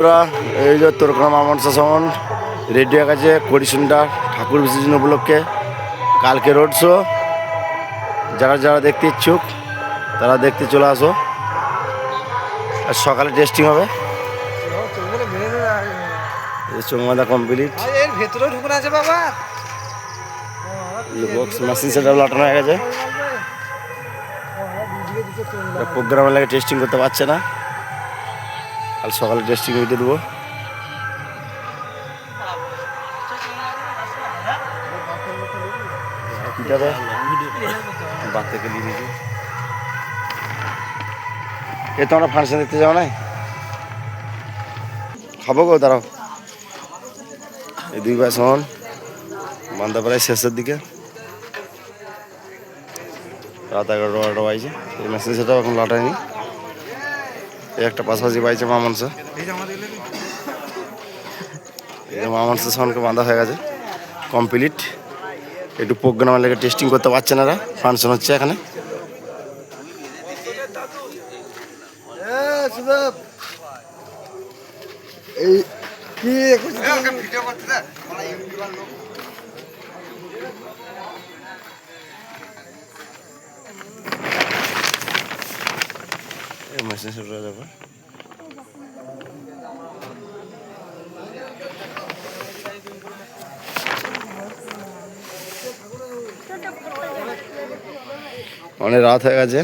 বন্ধুরা, এই যে তোরগ্রাম আমন শাসন রেডি হয়ে গেছে করিসুন্ডা ঠাকুর বিসর্জন উপলক্ষে কালকে রোড শো যারা যারা দেখতে ইচ্ছুক তারা দেখতে চলে আসো আর সকালে টেস্টিং হবে কমপ্লিট এর আছে বাবা বক্স মেশিন সেটা লাটানো হয়ে গেছে প্রোগ্রামের লাগে টেস্টিং করতে পারছে না কাল সকালে টেস্টিং ভিডিও দেবো। এ তো আমরা ফাংশন দেখতে যাও নাই? খাব গো, দাঁড়াও। এই দুই বাস হন বান্দা প্রায় শেষের দিকে। রাত এগারোটা বারোটা বাইছে এই মেশিন সেটাও এখন লাটায়নি। একটা পাশাপাশি বাইছে মা মানুষে এই যে মানুষের সঙ্গে বাঁধা হয়ে গেছে। কমপ্লিট। একটু প্রোগ্রামের লেগে টেস্টিং করতে পারছে না ফাংশন হচ্ছে এখানে। এই কি অনেক রাত হয়ে গেছে।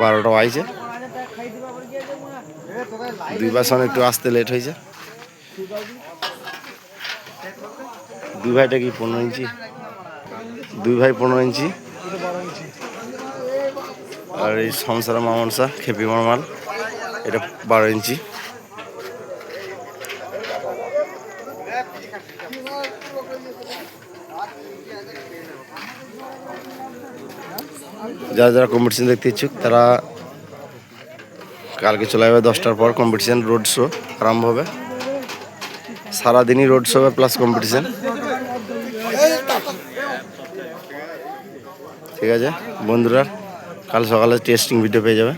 বারোটা বাইছে দুই বাসন একটু আসতে লেট হয়েছে। দুই ভাইটা কি পনেরো ইঞ্চি? দুই ভাই পনেরো ইঞ্চি। আর এই সংসার মামনসা খেপি মাল। এটা বারো ইঞ্চি। যারা যারা কম্পিটিশন দেখতে ইচ্ছুক, তারা কালকে চলে যাবে দশটার পর কম্পিটিশন রোড শো আরম্ভ হবে। সারাদিনই রোড শো হবে প্লাস কম্পিটিশন ঠিক আছে? বন্ধুরা কাল সকালে টেস্টিং ভিডিও পেয়ে যাবে।